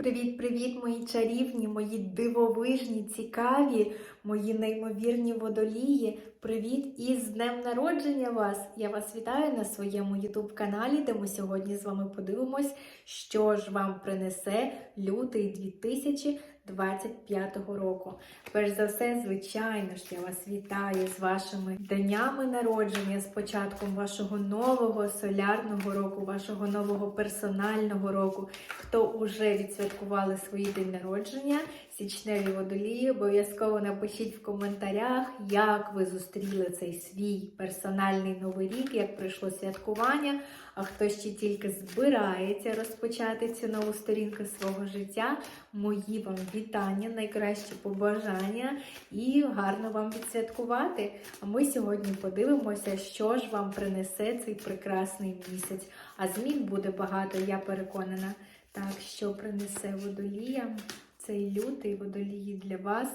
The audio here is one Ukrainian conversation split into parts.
Привіт-привіт, мої чарівні, мої дивовижні, цікаві, мої неймовірні водолії. Привіт із днем народження вас! Я вас вітаю на своєму YouTube каналі, де ми сьогодні з вами подивимось, що ж вам принесе лютий 2025 року. Перш за все, звичайно ж, я вас вітаю з вашими днями народження, з початком вашого нового солярного року, вашого нового персонального року. Хто уже відсвяткували свій день народження, січневі водолії, обов'язково напишіть в коментарях, як ви зустріли цей свій персональний новий рік, як пройшло святкування. А хто ще тільки збирається розпочати цю нову сторінку свого життя, мої вам вітання, найкращі побажання і гарно вам відсвяткувати. А ми сьогодні подивимося, що ж вам принесе цей прекрасний місяць. А змін буде багато, я переконана. Так, що принесе водоліям цей лютий водолії для вас?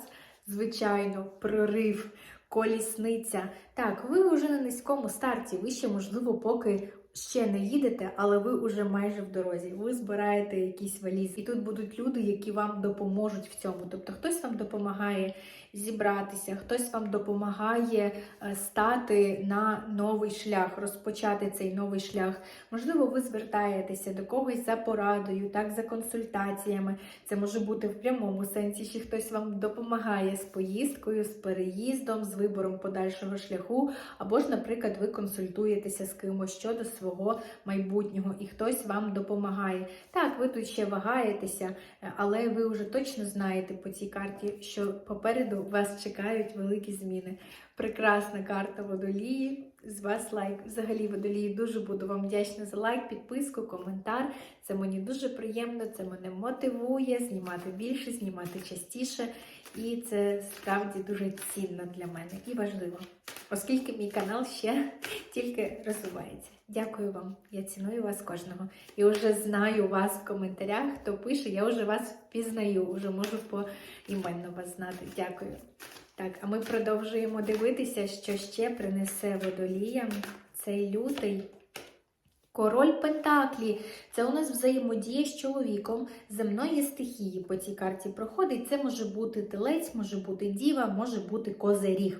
Звичайно, прорив, колісниця. Так, ви вже на низькому старті, ви ще, можливо, поки ще не їдете, але ви вже майже в дорозі. Ви збираєте якісь валізи. І тут будуть люди, які вам допоможуть в цьому. Тобто хтось вам допомагає зібратися, хтось вам допомагає е, стати на новий шлях, розпочати цей новий шлях. Можливо, ви звертаєтеся до когось за порадою, так, за консультаціями. Це може бути в прямому сенсі, що хтось вам допомагає з поїздкою, з переїздом, з вибором подальшого шляху, або ж, наприклад, ви консультуєтеся з кимось щодо свого майбутнього, і хтось вам допомагає. Так, ви тут ще вагаєтеся, е, але ви вже точно знаєте по цій карті, що попереду вас чекають великі зміни. Прекрасна карта водолії. З вас лайк. Взагалі, водолії, дуже буду вам вдячна за лайк, підписку, коментар. Це мені дуже приємно, це мене мотивує знімати більше, знімати частіше. І це справді дуже цінно для мене і важливо, оскільки мій канал ще тільки розвивається. Дякую вам, я ціную вас кожного. І вже знаю вас в коментарях, хто пише, я вже вас впізнаю, вже можу поіменно вас знати. Дякую. Так, а ми продовжуємо дивитися, що ще принесе водоліям цей лютий. Король Пентаклі це у нас взаємодія з чоловіком земної стихії по цій карті проходить. Це може бути телець, може бути діва, може бути козиріг.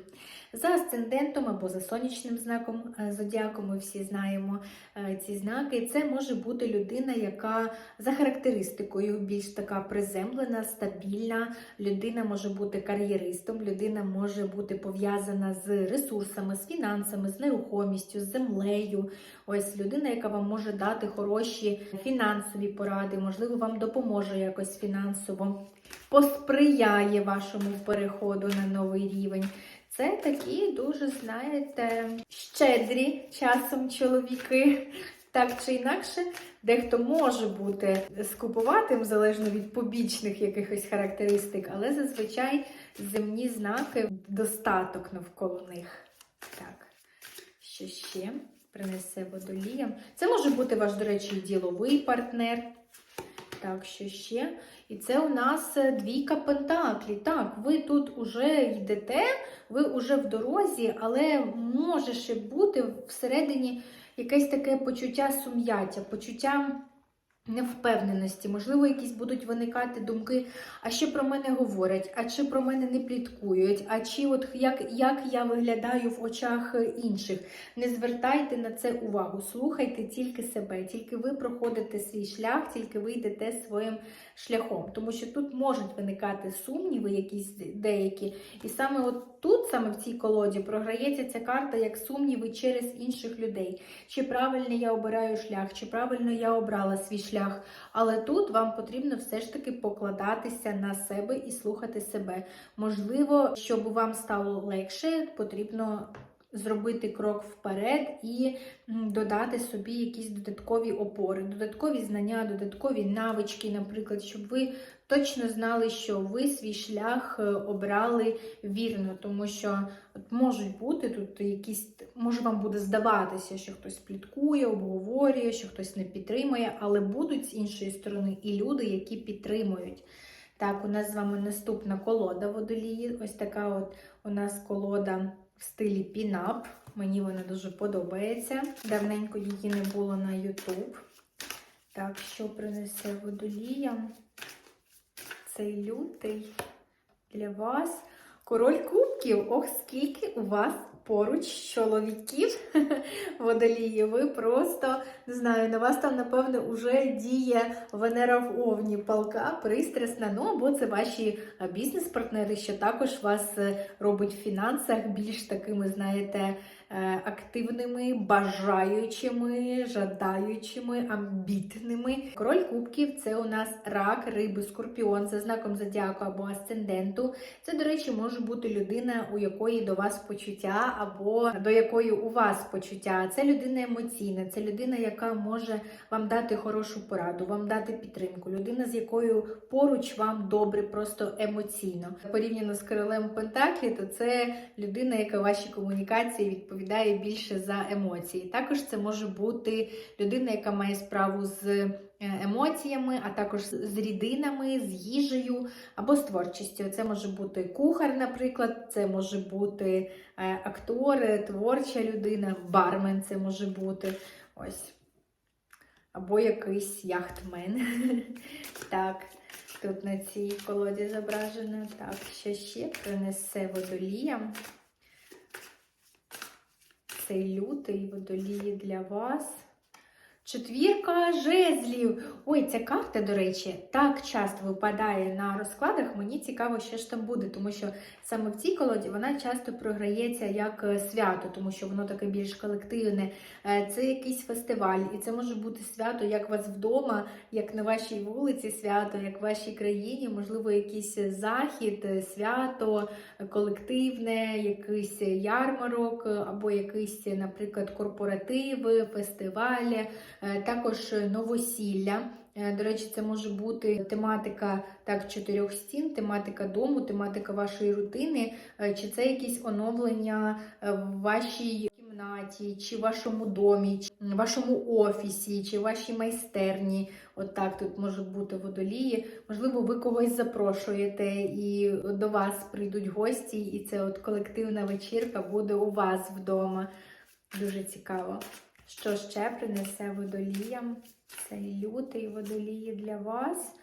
За асцендентом або за сонячним знаком е, зодіаку, ми всі знаємо е, ці знаки. Це може бути людина, яка за характеристикою більш така приземлена, стабільна. Людина може бути кар'єристом, людина може бути пов'язана з ресурсами, з фінансами, з нерухомістю, з землею. Ось людина, яка вам може дати хороші фінансові поради, можливо, вам допоможе якось фінансово, посприяє вашому переходу на новий рівень. Це такі дуже, знаєте, щедрі часом чоловіки. Так чи інакше, дехто може бути скупуватим, залежно від побічних якихось характеристик, але зазвичай земні знаки достаток навколо них. Так, що ще принесе водоліям? Це може бути ваш, до речі, діловий партнер. Так, що ще? І це у нас двійка пентаклі. Так, ви тут уже йдете, ви уже в дорозі, але може ще бути всередині якесь таке почуття сум'яття, почуття невпевненості. Можливо, якісь будуть виникати думки, а що про мене говорять, а чи про мене не пліткують, а чи от як, як я виглядаю в очах інших. Не звертайте на це увагу, слухайте тільки себе, тільки ви проходите свій шлях, тільки ви йдете своїм шляхом. Тому що тут можуть виникати сумніви, якісь деякі. І саме от тут, саме в цій колоді, програється ця карта як сумніви через інших людей. Чи правильно я обираю шлях, чи правильно я обрала свій шлях. Але тут вам потрібно все ж таки покладатися на себе і слухати себе. Можливо, щоб вам стало легше, потрібно. Зробити крок вперед і додати собі якісь додаткові опори, додаткові знання, додаткові навички, наприклад, щоб ви точно знали, що ви свій шлях е, обрали вірно, тому що от можуть бути тут якісь, може вам буде здаватися, що хтось пліткує, обговорює, що хтось не підтримує, але будуть з іншої сторони і люди, які підтримують. Так, у нас з вами наступна колода водолії. Ось така от у нас колода в стилі пінап. Мені вона дуже подобається. Давненько її не було на YouTube. Так, що принесе водолія? цей лютий для вас. Король кубків. Ох, скільки у вас поруч чоловіків водолії. Ви просто не знаю, на вас там, напевне, вже діє Венера в Овні, палка, пристрасна. Ну або це ваші бізнес-партнери, що також вас е, робить в фінансах більш такими, знаєте, активними, бажаючими, жадаючими, амбітними. Король кубків це у нас рак, риби, скорпіон за знаком зодіаку або асценденту. Це, до речі, може бути людина, у якої до вас почуття, або до якої у вас почуття. Це людина емоційна, це людина, яка може вам дати хорошу пораду, вам дати підтримку. Людина, з якою поруч вам добре, просто емоційно. Порівняно з королем Пентаклі, то це людина, яка в вашій комунікації відповідає більше за емоції. Також це може бути людина, яка має справу з е, емоціями, а також з рідинами, з їжею або з творчістю. Це може бути кухар, наприклад, це може бути е, актор, е, творча людина, бармен це може бути. Ось. Або якийсь яхтмен. Так, тут на цій колоді зображено. Так, що ще принесе водоліям. Цей лютий водолії для вас. Четвірка жезлів. Ой, ця карта, до речі, так часто випадає на розкладах. Мені цікаво, що ж там буде, тому що саме в цій колоді вона часто програється як е, свято, тому що воно таке більш колективне. Е, Це якийсь фестиваль, і це може бути свято як у вас вдома, як на вашій вулиці, свято, як в вашій країні, можливо, якийсь захід, е, свято колективне, якийсь ярмарок, або якийсь, наприклад, корпоративи, фестивалі. Е, також новосілля. Е, До речі, це може бути тематика так чотирьох стін, тематика дому, тематика вашої рутини, е, чи це якісь оновлення в вашій кімнаті, чи в вашому домі, чи вашому офісі, чи вашій майстерні. От так тут можуть бути водолії. Можливо, ви когось запрошуєте і до вас прийдуть гості, і це от колективна вечірка буде у вас вдома. Дуже цікаво. Що ще принесе водоліям цей лютий водолії для вас?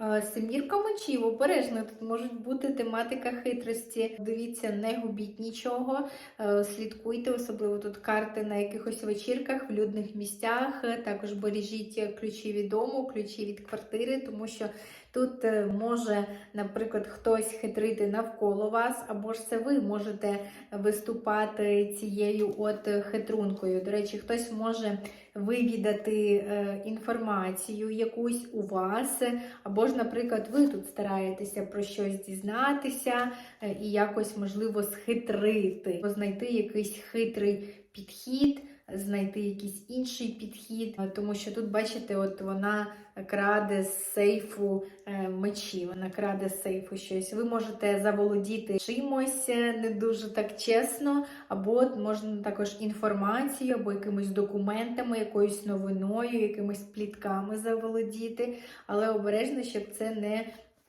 Е, Семірка мечів, обережно, тут може бути тематика хитрості. Дивіться, не губіть нічого, е, слідкуйте, особливо тут карти на якихось вечірках, в людних місцях. Е, Також бережіть ключі від дому, ключі від квартири, тому що тут може, наприклад, хтось хитрити навколо вас, або ж це ви можете виступати цією от хитрункою. До речі, хтось може вивідати е, інформацію якусь у вас, або ж, наприклад, ви тут стараєтеся про щось дізнатися е, і якось, можливо, схитрити, або знайти якийсь хитрий підхід. Знайти якийсь інший підхід, Е, тому що тут, бачите, от вона краде з сейфу е, мечі, вона краде з сейфу щось. Ви можете заволодіти чимось е, не дуже так чесно, або можна також інформацією, або якимись документами, якоюсь новиною, якимись плітками заволодіти, але обережно, щоб це не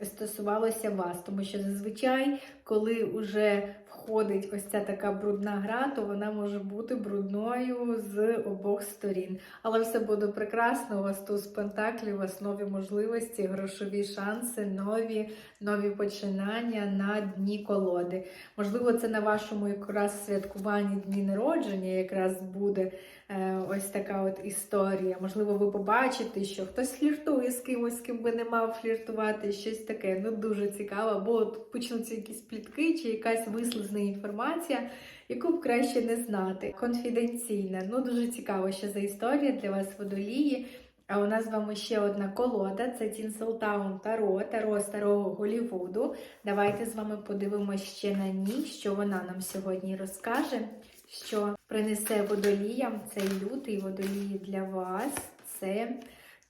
стосувалося вас, тому що зазвичай, коли вже входить ось ця така брудна гра, то вона може бути брудною з обох сторін. Але все буде прекрасно. У вас туз пентаклів, у вас нові можливості, грошові шанси, нові, нові починання на дні колоди. Можливо, це на вашому якраз святкуванні дні народження якраз буде е, ось така от історія. Можливо, ви побачите, що хтось фліртує з кимось, з ким би не мав фліртувати, щось таке. Ну дуже цікаво, або от почнуться якісь плітки чи якась вислизна інформація, яку б краще не знати. Конфіденційна. Ну дуже цікаво, що за історія для вас водолії. А у нас з вами ще одна колода це Тінселтаун Таро, Таро старого Голівуду. Давайте з вами подивимося ще на ній, що вона нам сьогодні розкаже, що принесе водоліям цей лютий водолії для вас. Це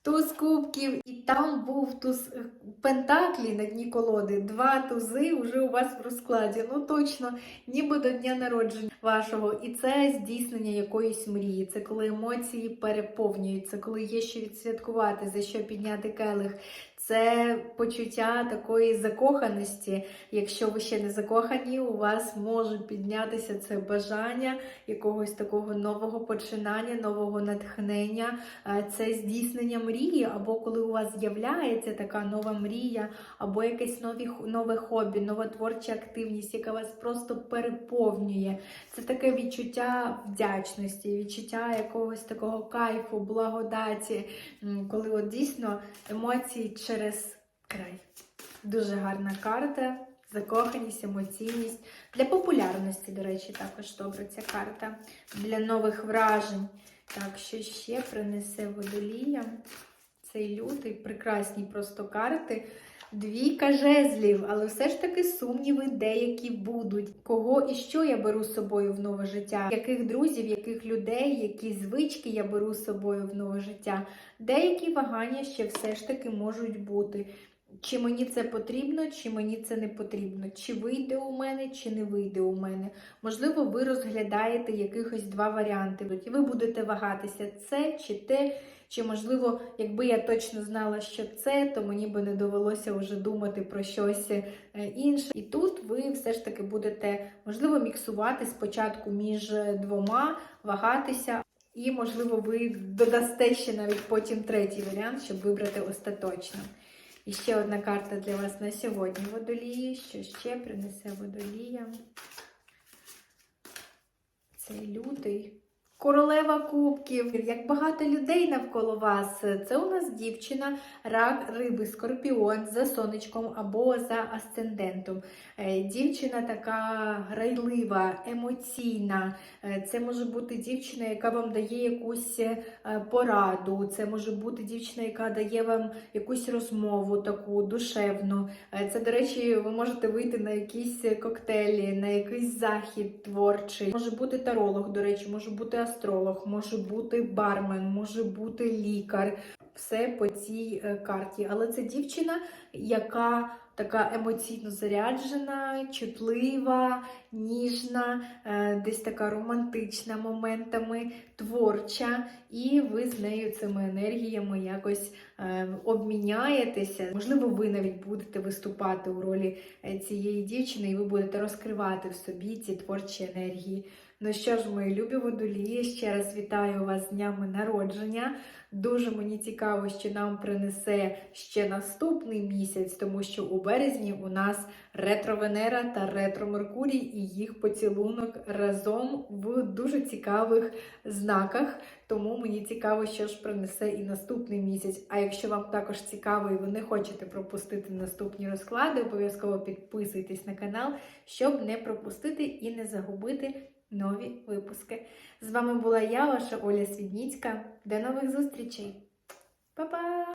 туз кубків, і там був туз е, пентаклі на дні колоди. Два тузи вже у вас в розкладі. Ну точно, ніби до дня народження вашого. І це здійснення якоїсь мрії. Це коли емоції переповнюються, коли є що відсвяткувати, за що підняти келих. Це почуття такої закоханості. Якщо ви ще не закохані, у вас може піднятися це бажання якогось такого нового починання, нового натхнення, це здійснення мрії, або коли у вас з'являється така нова мрія, або якесь нові, нове хобі, нова творча активність, яка вас просто переповнює. Це таке відчуття вдячності, відчуття якогось такого кайфу, благодаті, коли от дійсно емоції через край. Дуже гарна карта. Закоханість, емоційність. Для популярності, до речі, також добре ця карта. Для нових вражень. Так, що ще принесе водолія? Цей лютий, прекрасні просто карти. Двійка жезлів, але все ж таки сумніви деякі будуть. Кого і що я беру з собою в нове життя? Яких друзів, яких людей, які звички я беру з собою в нове життя? Деякі вагання ще все ж таки можуть бути. Чи мені це потрібно, чи мені це не потрібно, чи вийде у мене, чи не вийде у мене. Можливо, ви розглядаєте якихось два варіанти. І ви будете вагатися це чи те, чи можливо, якби я точно знала, що це, то мені би не довелося вже думати про щось е, інше. І тут ви все ж таки будете, можливо, міксувати спочатку між двома, вагатися. І, можливо, ви додасте ще навіть потім третій варіант, щоб вибрати остаточно. І ще одна карта для вас на сьогодні водолії. Що ще принесе водолія? Цей лютий. Королева кубків, як багато людей навколо вас. Це у нас дівчина, рак, риби, скорпіон за сонечком або за асцендентом. Е, Дівчина така грайлива, емоційна. Е, Це може бути дівчина, яка вам дає якусь е, пораду. Це може бути дівчина, яка дає вам якусь розмову таку душевну. Це, до речі, ви можете вийти на якісь коктейлі, на якийсь захід творчий. Може бути таролог, до речі, може бути астролог, може бути бармен, може бути лікар. Все по цій е, карті. Але це дівчина, яка така емоційно заряджена, чутлива, ніжна, е, десь така романтична моментами, творча, і ви з нею цими енергіями якось е, обміняєтеся. Можливо, ви навіть будете виступати у ролі цієї дівчини, і ви будете розкривати в собі ці творчі енергії. Ну що ж, мої любі водолії, ще раз вітаю вас з днями народження. Дуже мені цікаво, що нам принесе ще наступний місяць, тому що у березні у нас ретро-Венера та ретро-Меркурій і їх поцілунок разом в дуже цікавих знаках. Тому мені цікаво, що ж принесе і наступний місяць. А якщо вам також цікаво і ви не хочете пропустити наступні розклади, обов'язково підписуйтесь на канал, щоб не пропустити і не загубити нові випуски. З вами була я, ваша Оля Свідніцька. До нових зустрічей! Па-па!